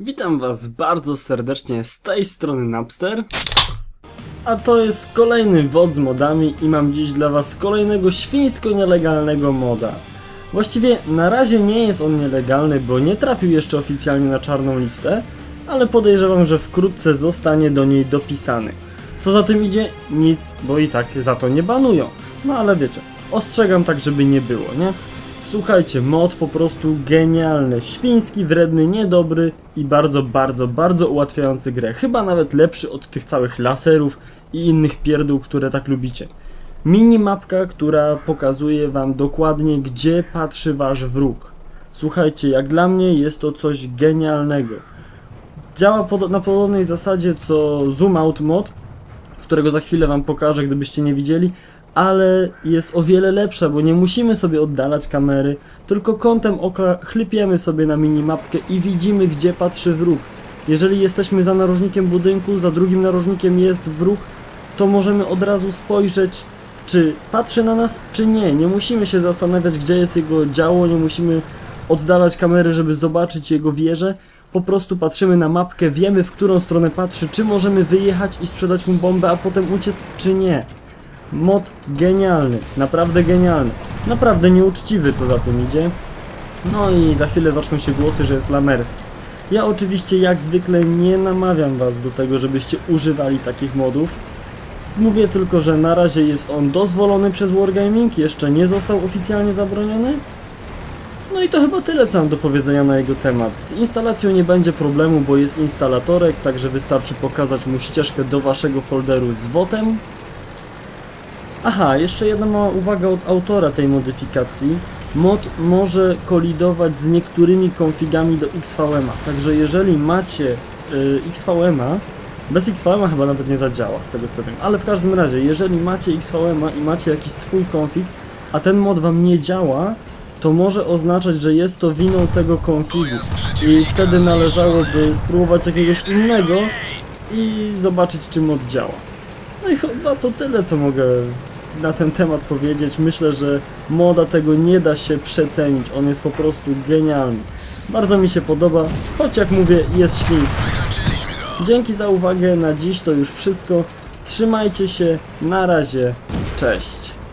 Witam was bardzo serdecznie z tej strony Napster. A to jest kolejny WOD z modami i mam dziś dla was kolejnego świńsko nielegalnego moda. Właściwie na razie nie jest on nielegalny, bo nie trafił jeszcze oficjalnie na czarną listę, ale podejrzewam, że wkrótce zostanie do niej dopisany. Co za tym idzie? Nic, bo i tak za to nie banują. No ale wiecie, ostrzegam tak, żeby nie było, nie? Słuchajcie, mod po prostu genialny, świński, wredny, niedobry i bardzo, bardzo, bardzo ułatwiający grę. Chyba nawet lepszy od tych całych laserów i innych pierdół, które tak lubicie. Minimapka, która pokazuje wam dokładnie, gdzie patrzy wasz wróg. Słuchajcie, jak dla mnie jest to coś genialnego. Działa na podobnej zasadzie co Zoom Out mod, którego za chwilę wam pokażę, gdybyście nie widzieli, ale jest o wiele lepsza, bo nie musimy sobie oddalać kamery, tylko kątem oka chlypiemy sobie na minimapkę i widzimy, gdzie patrzy wróg. Jeżeli jesteśmy za narożnikiem budynku, za drugim narożnikiem jest wróg, to możemy od razu spojrzeć, czy patrzy na nas, czy nie. Nie musimy się zastanawiać, gdzie jest jego działo, nie musimy oddalać kamery, żeby zobaczyć jego wieżę. Po prostu patrzymy na mapkę, wiemy w którą stronę patrzy, czy możemy wyjechać i sprzedać mu bombę, a potem uciec, czy nie. Mod genialny, naprawdę genialny. Naprawdę nieuczciwy, co za tym idzie. No i za chwilę zaczną się głosy, że jest lamerski. Ja oczywiście jak zwykle nie namawiam was do tego, żebyście używali takich modów. Mówię tylko, że na razie jest on dozwolony przez Wargaming, jeszcze nie został oficjalnie zabroniony. No i to chyba tyle, co mam do powiedzenia na jego temat. Z instalacją nie będzie problemu, bo jest instalatorek, także wystarczy pokazać mu ścieżkę do waszego folderu z WOTem. Aha, jeszcze jedna mała uwaga od autora tej modyfikacji. Mod może kolidować z niektórymi konfigami do XVM, także jeżeli macie y, XVM, bez XVM chyba nawet nie zadziała, z tego co wiem, ale w każdym razie, jeżeli macie XVM i macie jakiś swój konfig, a ten mod wam nie działa, to może oznaczać, że jest to winą tego konfigu. I wtedy należałoby spróbować jakiegoś innego i zobaczyć czy mod działa. No i chyba to tyle co mogę na ten temat powiedzieć. Myślę, że moda tego nie da się przecenić. On jest po prostu genialny. Bardzo mi się podoba, choć jak mówię, jest świński. Dzięki za uwagę, na dziś to już wszystko. Trzymajcie się, na razie, cześć.